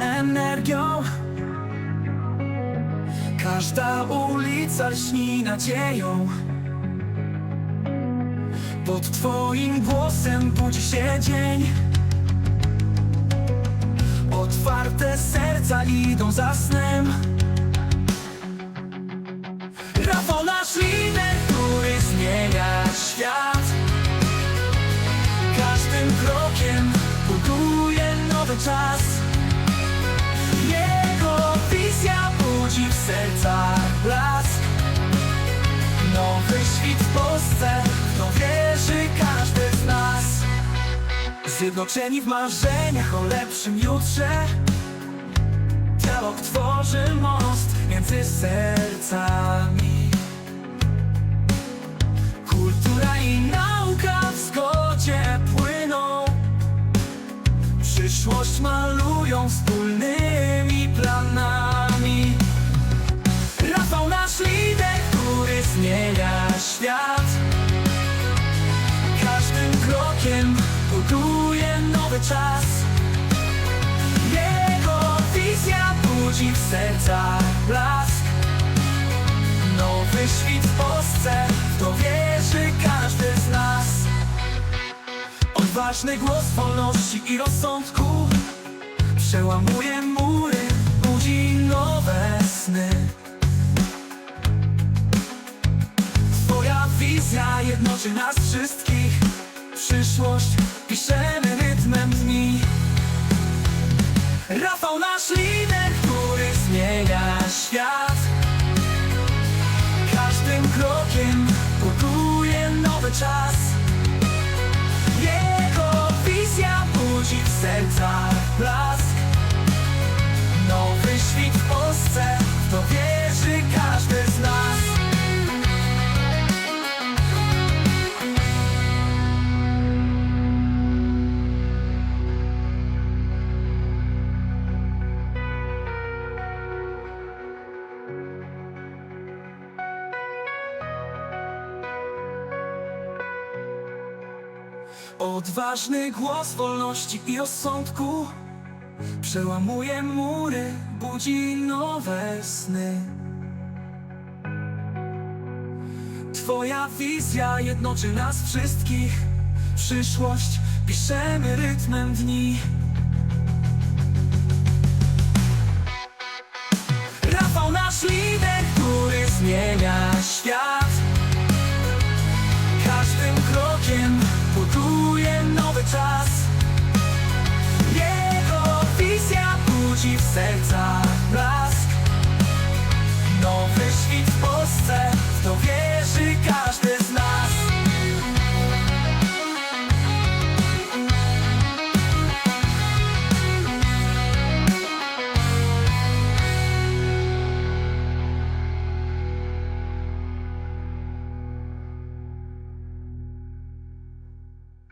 energią. Każda ulica lśni nadzieją. Pod twoim głosem budzi się dzień. Otwarte serca idą za snem Nowy świt w Polsce, w to wierzy każdy z nas. Zjednoczeni w marzeniach o lepszym jutrze. Dialog tworzy most między sercami. Kultura i nauka w zgodzie płyną. Przyszłość malują wspólnymi planami Krokiem buduje nowy czas. Jego wizja budzi w sercach blask. Nowy świt w Polsce, to wierzy każdy z nas. Odważny głos wolności i rozsądku Przełamuje mury, budzi nowe sny. Twoja wizja jednoczy nas wszystkich Przyszłość piszemy rytmem dni. Rafał nasz lider, który zmienia świat. Każdym krokiem buduje nowy czas. Jego wizja budzi w sercach blask. Nowy świt w Polsce, to wierzy Odważny głos wolności i rozsądku Przełamuje mury, budzi nowe sny. Twoja wizja jednoczy nas wszystkich. Przyszłość piszemy rytmem dni senza